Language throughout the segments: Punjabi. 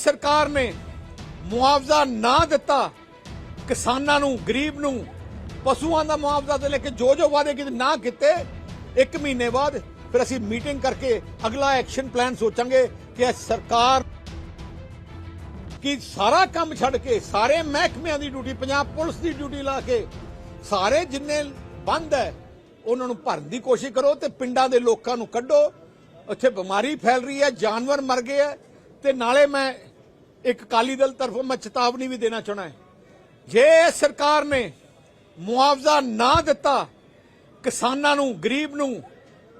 ਸਰਕਾਰ ਨੇ ਮੁਆਵਜ਼ਾ ਨਾ ਦਿੱਤਾ, ਕਿਸਾਨਾਂ ਨੂੰ, ਗਰੀਬ ਨੂੰ, ਪਸ਼ੂਆਂ ਦਾ ਮੁਆਵਜ਼ਾ ਦੇ ਲੈ ਕੇ ਜੋ ਜੋ ਵਾਅਦੇ ਕੀਤੇ ਨਾ ਕੀਤੇ, ਇੱਕ ਮਹੀਨੇ ਬਾਅਦ ਫਿਰ ਅਸੀਂ ਮੀਟਿੰਗ ਕਰਕੇ ਅਗਲਾ ਐਕਸ਼ਨ ਪਲਾਨ ਸੋਚਾਂਗੇ ਕਿ ਸਰਕਾਰ ਕਿ ਸਾਰਾ ਕੰਮ ਛੱਡ ਕੇ ਸਾਰੇ ਮਹਿਕਮਿਆਂ ਦੀ ਡਿਊਟੀ, ਪੰਜਾਬ ਪੁਲਿਸ ਦੀ ਡਿਊਟੀ ਲਾ ਕੇ ਸਾਰੇ ਜਿੰਨੇ ਬੰਦ ਹੈ, ਉਹਨਾਂ ਨੂੰ ਭਰਨ ਦੀ ਕੋਸ਼ਿਸ਼ ਕਰੋ ਤੇ ਪਿੰਡਾਂ ਦੇ ਲੋਕਾਂ ਨੂੰ ਕੱਢੋ। ਉੱਥੇ ਬਿਮਾਰੀ ਫੈਲ ਰਹੀ ਹੈ, ਜਾਨਵਰ ਮਰ ਗਏ ਹੈ ਤੇ ਨਾਲੇ ਮੈਂ ਇੱਕ ਕਾਲੀ ਦਲ ਤਰਫੋਂ ਮੈਂ ਚੇਤਾਵਨੀ ਵੀ ਦੇਣਾ ਚਾਹਣਾ ਹੈ। ਜੇ ਸਰਕਾਰ ਨੇ ਮੁਆਵਜ਼ਾ ਨਾ ਦਿੱਤਾ, ਕਿਸਾਨਾਂ ਨੂੰ, ਗਰੀਬ ਨੂੰ,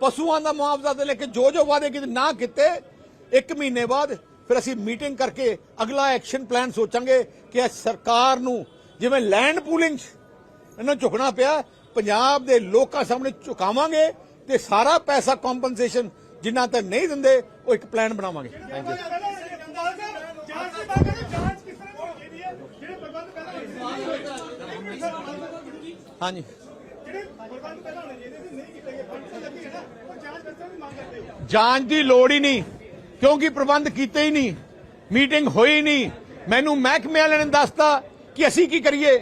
ਪਸ਼ੂਆਂ ਦਾ ਮੁਆਵਜ਼ਾ ਦੇ ਲੈ ਕੇ ਜੋ ਜੋ ਵਾਅਦੇ ਕੀਤੇ ਨਾ ਕੀਤੇ, ਇੱਕ ਮਹੀਨੇ ਬਾਅਦ ਫਿਰ ਅਸੀਂ ਮੀਟਿੰਗ ਕਰਕੇ ਅਗਲਾ ਐਕਸ਼ਨ ਪਲਾਨ ਸੋਚਾਂਗੇ ਕਿ ਸਰਕਾਰ ਨੂੰ ਜਿਵੇਂ ਲੈਂਡ ਪੂਲਿੰਗ ਇਹਨਾਂ ਨੂੰ ਝੁਕਣਾ ਪਿਆ, ਪੰਜਾਬ ਦੇ ਲੋਕਾਂ ਸਾਹਮਣੇ ਝੁਕਾਵਾਂਗੇ ਤੇ ਸਾਰਾ ਪੈਸਾ ਕੰਪਨਸੇਸ਼ਨ ਜਿੰਨਾ ਤੱਕ ਨਹੀਂ ਦਿੰਦੇ, ਉਹ ਇੱਕ ਪਲਾਨ ਬਣਾਵਾਂਗੇ। ਥੈਂਕ ਯੂ ਜਾਂਚ ਦੀ ਬਾਤ ਕਰੇ ਜਾਂਚ ਕਿਸ ਤਰ੍ਹਾਂ ਦੀ ਹੋਣੀ ਚਾਹੀਦੀ ਹੈ ਜਿਹੜੇ ਪ੍ਰਬੰਧ ਪਹਿਲਾਂ ਹੋਣੇ ਚਾਹੀਦੇ ਹਾਂਜੀ ਜਿਹੜੇ ਪ੍ਰਬੰਧ ਪਹਿਲਾਂ ਹੋਣੇ ਚਾਹੀਦੇ ਸੀ ਨਹੀਂ ਕੀਤੇ ਗਏ ਫੰਡ ਲੱਗੀ ਹੈ ਨਾ ਉਹ ਜਾਂਚ ਦੀ ਲੋੜ ਹੀ ਨਹੀਂ ਕਿਉਂਕਿ ਪ੍ਰਬੰਧ ਕੀਤੇ ਹੀ ਨਹੀਂ ਮੀਟਿੰਗ ਹੋਈ ਨਹੀਂ। ਮੈਨੂੰ ਮਹਿਕਮੇ ਵਾਲਿਆਂ ਨੇ ਦੱਸਤਾ ਕਿ ਅਸੀਂ ਕੀ ਕਰੀਏ।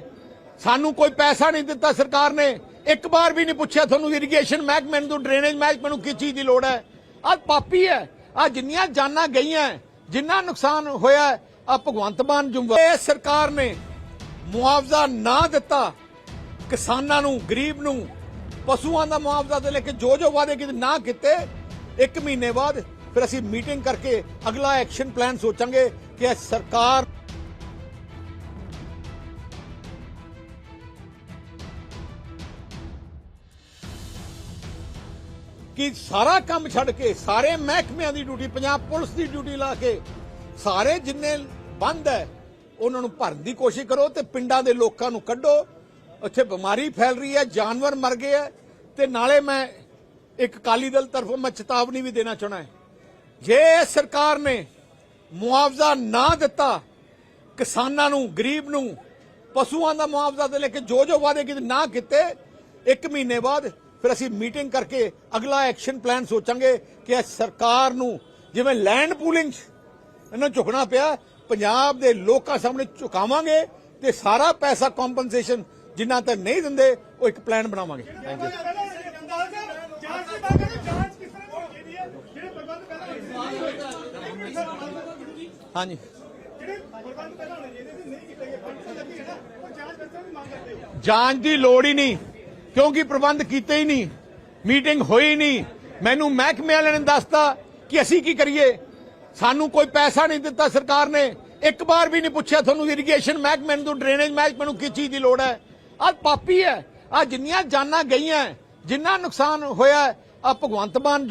ਸਾਨੂੰ ਕੋਈ ਪੈਸਾ ਨਹੀਂ ਦਿੱਤਾ ਸਰਕਾਰ ਨੇ। ਇੱਕ ਵਾਰ ਵੀ ਨਹੀਂ ਪੁੱਛਿਆ ਤੁਹਾਨੂੰ ਇਰੀਗੇਸ਼ਨ ਮਹਿਕਮੇ ਨੂੰ ਡਰੇਨੇਜ ਮਹਿਕਮੇ ਨੂੰ ਕਿਸ ਚੀਜ਼ ਦੀ ਲੋੜ ਹੈ। ਆਹ ਪਾਪੀ ਹੈ ਆ ਜਿੰਨੀਆਂ ਜਾਨਾਂ ਗਈਆਂ ਜਿੰਨਾ ਨੁਕਸਾਨ ਹੋਇਆ ਆ ਭਗਵੰਤ ਮਾਨ ਇਹ ਸਰਕਾਰ ਨੇ ਮੁਆਵਜ਼ਾ ਨਾ ਦਿੱਤਾ। ਕਿਸਾਨਾਂ ਨੂੰ, ਗਰੀਬ ਨੂੰ, ਪਸ਼ੂਆਂ ਦਾ ਮੁਆਵਜ਼ਾ ਦੇ ਲੈ ਕੇ ਜੋ ਜੋ ਵਾਅਦੇ ਕੀਤੇ ਨਾ ਕੀਤੇ, ਇੱਕ ਮਹੀਨੇ ਬਾਅਦ ਫਿਰ ਅਸੀਂ ਮੀਟਿੰਗ ਕਰਕੇ ਅਗਲਾ ਐਕਸ਼ਨ ਪਲਾਨ ਸੋਚਾਂਗੇ ਕਿ ਸਰਕਾਰ ਕਿ ਸਾਰਾ ਕੰਮ ਛੱਡ ਕੇ, ਸਾਰੇ ਮਹਿਕਮਿਆਂ ਦੀ ਡਿਊਟੀ, ਪੰਜਾਬ ਪੁਲਿਸ ਦੀ ਡਿਊਟੀ ਲਾ ਕੇ ਸਾਰੇ ਜਿੰਨੇ ਬੰਦ ਹੈ, ਉਹਨਾਂ ਨੂੰ ਭਰਨ ਦੀ ਕੋਸ਼ਿਸ਼ ਕਰੋ ਤੇ ਪਿੰਡਾਂ ਦੇ ਲੋਕਾਂ ਨੂੰ ਕੱਢੋ। ਉੱਥੇ ਬਿਮਾਰੀ ਫੈਲ ਰਹੀ ਹੈ, ਜਾਨਵਰ ਮਰ ਗਏ ਹੈ ਤੇ ਨਾਲੇ ਮੈਂ ਇੱਕ ਕਾਲੀ ਦਲ ਤਰਫੋਂ ਮੈਂ ਚੇਤਾਵਨੀ ਵੀ ਦੇਣਾ ਚਾਹਣਾ ਹੈ। ਜੇ ਸਰਕਾਰ ਨੇ ਮੁਆਵਜ਼ਾ ਨਾ ਦਿੱਤਾ, ਕਿਸਾਨਾਂ ਨੂੰ, ਗਰੀਬ ਨੂੰ, ਪਸ਼ੂਆਂ ਦਾ ਮੁਆਵਜ਼ਾ ਦੇ ਲੈ ਕੇ ਜੋ ਜੋ ਵਾਅਦੇ ਕੀਤੇ ਨਾ ਕੀਤੇ, ਇੱਕ ਮਹੀਨੇ ਬਾਅਦ ਫਿਰ ਅਸੀਂ ਮੀਟਿੰਗ ਕਰਕੇ ਅਗਲਾ ਐਕਸ਼ਨ ਪਲਾਨ ਸੋਚਾਂਗੇ ਕਿ ਇਹ ਸਰਕਾਰ ਨੂੰ ਜਿਵੇਂ ਲੈਂਡ ਪੂਲਿੰਗ 'ਚ ਇਹਨਾਂ ਨੂੰ ਝੁਕਣਾ ਪਿਆ, ਪੰਜਾਬ ਦੇ ਲੋਕਾਂ ਸਾਹਮਣੇ ਝੁਕਾਵਾਂਗੇ ਤੇ ਸਾਰਾ ਪੈਸਾ ਕੰਪਨਸੇਸ਼ਨ ਜਿੰਨਾ ਤੱਕ ਨਹੀਂ ਦਿੰਦੇ ਉਹ ਇੱਕ ਪਲਾਨ ਬਣਾਵਾਂਗੇ। ਥੈਂਕ ਯੂ ਹਾਂਜੀ। ਜਾਂਚ ਦੀ ਲੋੜ ਹੀ ਨਹੀਂ ਕਿਉਂਕਿ ਪ੍ਰਬੰਧ ਕੀਤੇ ਹੀ ਨਹੀਂ ਮੀਟਿੰਗ ਹੋਈ ਨਹੀਂ। ਮੈਨੂੰ ਮਹਿਕਮੇ ਵਾਲਿਆਂ ਨੇ ਦੱਸਤਾ ਕਿ ਅਸੀਂ ਕੀ ਕਰੀਏ? ਸਾਨੂੰ ਕੋਈ ਪੈਸਾ ਨਹੀਂ ਦਿੱਤਾ ਸਰਕਾਰ ਨੇ। ਇੱਕ ਵਾਰ ਵੀ ਨਹੀਂ ਪੁੱਛਿਆ ਤੁਹਾਨੂੰ ਇਰੀਗੇਸ਼ਨ ਮਹਿਕਮੇ ਨੂੰ ਡਰੇਨੇਜ ਮਹਿਕਮੇ ਨੂੰ ਕਿਸ ਚੀਜ਼ ਦੀ ਲੋੜ ਹੈ? ਆਹ ਪਾਪੀ ਹੈ ਆ ਜਿੰਨੀਆਂ ਜਾਨਾਂ ਗਈਆਂ ਜਿੰਨਾ ਨੁਕਸਾਨ ਹੋਇਆ ਆ ਭਗਵੰਤ ਮਾਨ